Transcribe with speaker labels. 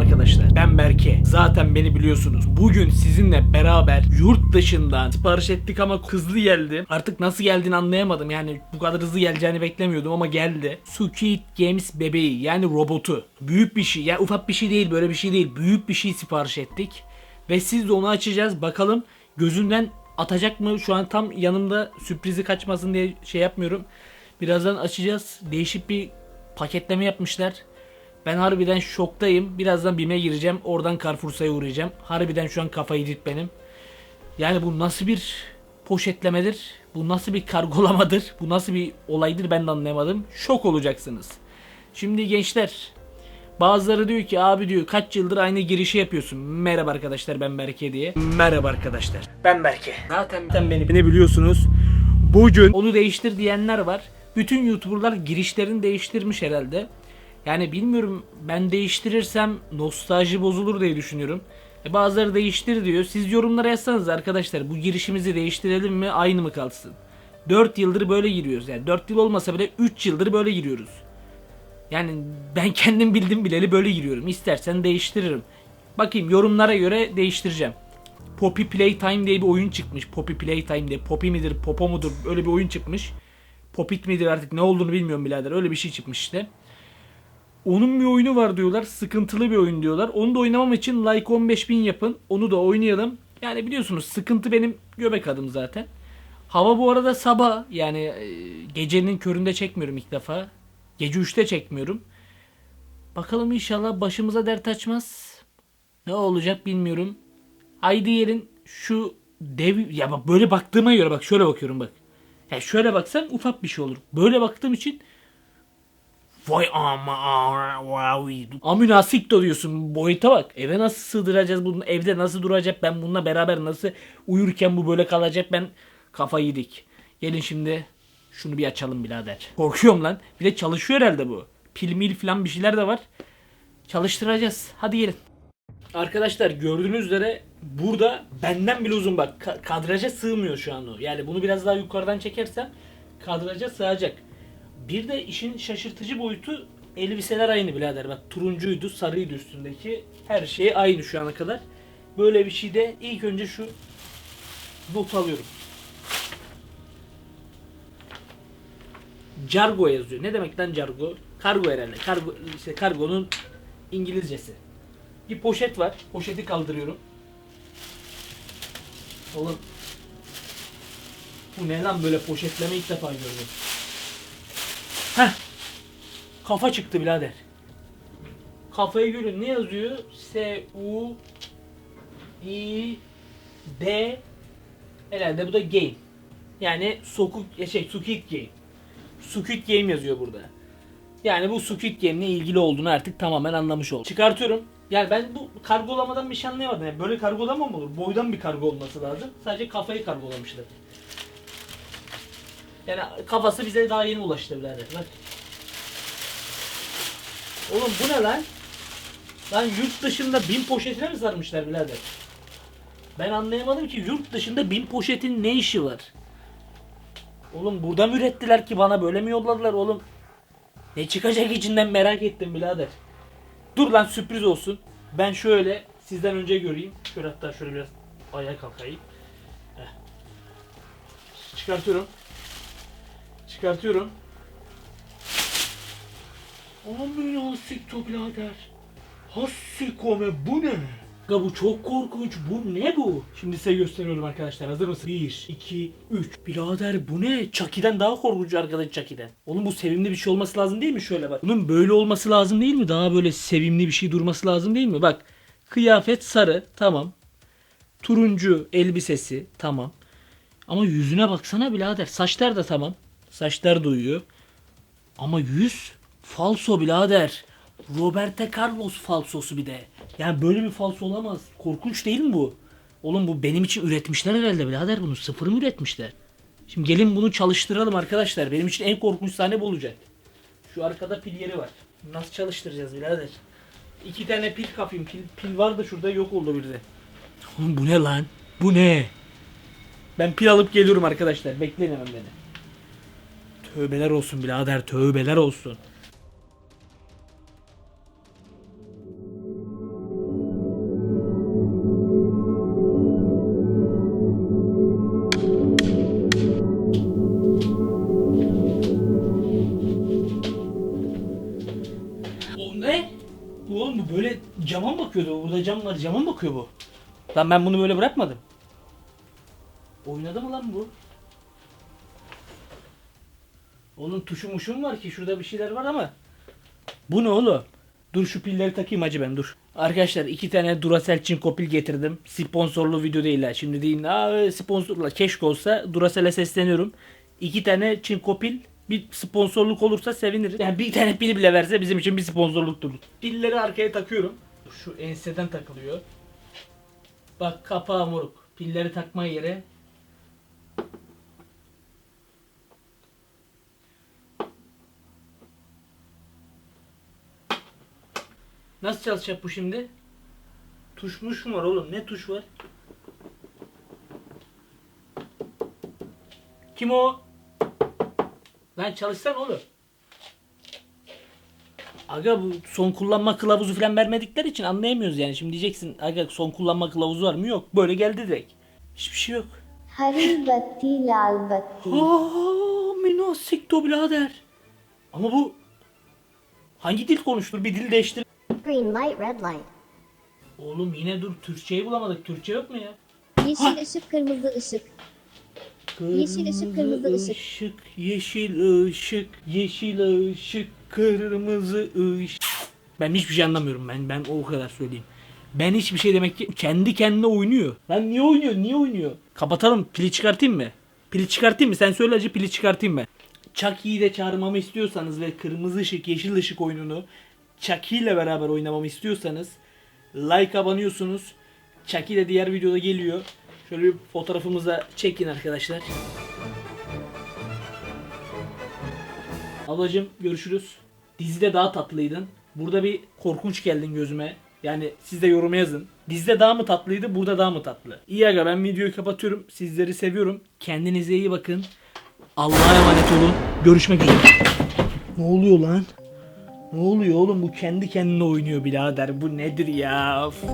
Speaker 1: arkadaşlar. Ben Berke. Zaten beni biliyorsunuz. Bugün sizinle beraber yurt dışından sipariş ettik ama hızlı geldi. Artık nasıl geldiğini anlayamadım. Yani bu kadar hızlı geleceğini beklemiyordum ama geldi. Squid Games bebeği yani robotu. Büyük bir şey. Yani ufak bir şey değil böyle bir şey değil. Büyük bir şey sipariş ettik. Ve siz de onu açacağız. Bakalım gözünden atacak mı? Şu an tam yanımda sürprizi kaçmasın diye şey yapmıyorum. Birazdan açacağız. Değişik bir paketleme yapmışlar. Ben harbiden şoktayım. Birazdan BİM'e gireceğim. Oradan Carrefour'sa'ya uğrayacağım. Harbiden şu an kafayı dit benim. Yani bu nasıl bir poşetlemedir? Bu nasıl bir kargolamadır? Bu nasıl bir olaydır ben de anlayamadım. Şok olacaksınız. Şimdi gençler Bazıları diyor ki abi diyor kaç yıldır aynı girişi yapıyorsun. Merhaba arkadaşlar ben Berke diye. Merhaba arkadaşlar. Ben Berke. Zaten, zaten beni, beni biliyorsunuz. Bugün onu değiştir diyenler var. Bütün YouTuber'lar girişlerini değiştirmiş herhalde. Yani bilmiyorum ben değiştirirsem nostalji bozulur diye düşünüyorum. E bazıları değiştir diyor. Siz yorumlara yazsanız arkadaşlar bu girişimizi değiştirelim mi aynı mı kalsın? 4 yıldır böyle giriyoruz. Yani 4 yıl olmasa bile 3 yıldır böyle giriyoruz. Yani ben kendim bildim bileli böyle giriyorum. İstersen değiştiririm. Bakayım yorumlara göre değiştireceğim. Poppy Playtime diye bir oyun çıkmış. Poppy Playtime diye. Poppy midir, Popo mudur öyle bir oyun çıkmış. Popit midir artık ne olduğunu bilmiyorum birader. Öyle bir şey çıkmış işte. Onun bir oyunu var diyorlar. Sıkıntılı bir oyun diyorlar. Onu da oynamam için like 15.000 yapın. Onu da oynayalım. Yani biliyorsunuz sıkıntı benim göbek adım zaten. Hava bu arada sabah yani e, gecenin köründe çekmiyorum ilk defa. Gece 3'te çekmiyorum. Bakalım inşallah başımıza dert açmaz. Ne olacak bilmiyorum. Haydi yerin şu dev ya bak böyle baktığıma göre bak şöyle bakıyorum bak. Ya şöyle baksam ufak bir şey olur. Böyle baktığım için Vay ama wow. Amünasikto diyorsun boyuta bak. Eve nasıl sığdıracağız bunu? Evde nasıl duracak? Ben bununla beraber nasıl uyurken bu böyle kalacak? Ben kafayı yedik. Gelin şimdi şunu bir açalım birader. Korkuyorum lan. Bir de çalışıyor herhalde bu. Pil mil falan bir şeyler de var. Çalıştıracağız. Hadi gelin. Arkadaşlar gördüğünüz üzere burada benden bile uzun bak. Ka- kadraja sığmıyor şu an o. Yani bunu biraz daha yukarıdan çekersem kadraja sığacak. Bir de işin şaşırtıcı boyutu elbiseler aynı birader. Bak turuncuydu, sarıydı üstündeki. Her şey aynı şu ana kadar. Böyle bir şeyde ilk önce şu not alıyorum. Cargo yazıyor. Ne demek lan cargo? Kargo herhalde. Kargo, işte kargonun İngilizcesi. Bir poşet var. Poşeti kaldırıyorum. Oğlum. Bu ne lan böyle poşetleme ilk defa gördüm. Heh. Kafa çıktı birader. Kafayı görün ne yazıyor? S U I D Herhalde bu da game. Yani soku şey Squid Game. Squid Game yazıyor burada. Yani bu Squid Game'le ilgili olduğunu artık tamamen anlamış oldum. Çıkartıyorum. Yani ben bu kargolamadan bir şey anlayamadım. Yani böyle kargolama mı olur? Boydan bir kargo olması lazım. Sadece kafayı kargolamışlar. Yani kafası bize daha yeni ulaştı birader. Bak. Oğlum bu ne lan? Lan yurt dışında bin poşetine mi sarmışlar birader? Ben anlayamadım ki yurt dışında bin poşetin ne işi var? Oğlum burada mı ürettiler ki bana böyle mi yolladılar oğlum? Ne çıkacak içinden merak ettim birader. Dur lan sürpriz olsun. Ben şöyle sizden önce göreyim. Şöyle hatta şöyle biraz ayağa kalkayım. Heh. Çıkartıyorum. Çıkartıyorum. Aman ya sikto birader. Hassikome bu ne? Ya bu çok korkunç. Bu ne bu? Şimdi size gösteriyorum arkadaşlar. Hazır mısın? 1, 2, 3. Birader bu ne? Chucky'den daha korkunç arkadaş Chucky'den. Oğlum bu sevimli bir şey olması lazım değil mi? Şöyle bak. Bunun böyle olması lazım değil mi? Daha böyle sevimli bir şey durması lazım değil mi? Bak. Kıyafet sarı. Tamam. Turuncu elbisesi. Tamam. Ama yüzüne baksana birader. Saçlar da tamam. Saçlar da uyuyor. Ama yüz falso birader. Roberto Carlos falsosu bir de. Yani böyle bir falso olamaz. Korkunç değil mi bu? Oğlum bu benim için üretmişler herhalde birader bunu. Sıfır mı üretmişler? Şimdi gelin bunu çalıştıralım arkadaşlar. Benim için en korkunç sahne bu olacak. Şu arkada pil yeri var. Nasıl çalıştıracağız birader? İki tane pil kapayım. Pil, pil var da şurada yok oldu bir de. Oğlum bu ne lan? Bu ne? Ben pil alıp geliyorum arkadaşlar. Bekleyin hemen beni. Tövbeler olsun birader tövbeler olsun. O ne? Oğlum bu böyle cama bakıyordu? Burada cam var cama mı bakıyor bu? Lan ben bunu böyle bırakmadım. Oynadı mı lan bu? Oğlum tuşu muşum var ki şurada bir şeyler var ama. Bu ne oğlum? Dur şu pilleri takayım hacı ben dur. Arkadaşlar iki tane Duracell çinko pil getirdim. Sponsorlu video değil ha. Şimdi deyin aa sponsorla keşke olsa Duracell'e sesleniyorum. İki tane çinko pil bir sponsorluk olursa seviniriz. Yani bir tane pili bile verse bizim için bir sponsorluktur. Pilleri arkaya takıyorum. Şu enseden takılıyor. Bak kapağı moruk. Pilleri takma yere Nasıl çalışacak bu şimdi? Tuşmuş mu var oğlum? Ne tuş var? Kim o? Lan çalışsan oğlum. Aga bu son kullanma kılavuzu falan vermedikleri için anlayamıyoruz yani. Şimdi diyeceksin aga son kullanma kılavuzu var mı? Yok. Böyle geldi direkt. Hiçbir şey yok.
Speaker 2: Haribatti lalbatti.
Speaker 1: Aaa minasik birader. Ama bu hangi dil konuştur? Bir dil değiştir
Speaker 2: green light red light
Speaker 1: Oğlum yine dur Türkçeyi bulamadık. Türkçe yok mu ya?
Speaker 2: yeşil ışık kırmızı ışık Yeşil ışık, kırmızı ışık.
Speaker 1: ışık, yeşil ışık, yeşil ışık, kırmızı ışık. Ben hiçbir şey anlamıyorum ben. Ben o kadar söyleyeyim. Ben hiçbir şey demek ki kendi kendine oynuyor. Lan niye oynuyor? Niye oynuyor? Kapatalım. Pili çıkartayım mı? Pili çıkartayım mı? Sen söyle acı pili çıkartayım mı? Chucky'yi de çağırmamı istiyorsanız ve kırmızı ışık, yeşil ışık oyununu Chucky ile beraber oynamamı istiyorsanız like abanıyorsunuz. Chucky de diğer videoda geliyor. Şöyle bir fotoğrafımıza çekin arkadaşlar. Ablacım görüşürüz. Dizide daha tatlıydın. Burada bir korkunç geldin gözüme. Yani siz de yoruma yazın. Dizide daha mı tatlıydı, burada daha mı tatlı? İyi aga ben videoyu kapatıyorum. Sizleri seviyorum. Kendinize iyi bakın. Allah'a emanet olun. Görüşmek üzere. Ne oluyor lan? Ne oluyor oğlum bu kendi kendine oynuyor birader. Bu nedir ya? Of.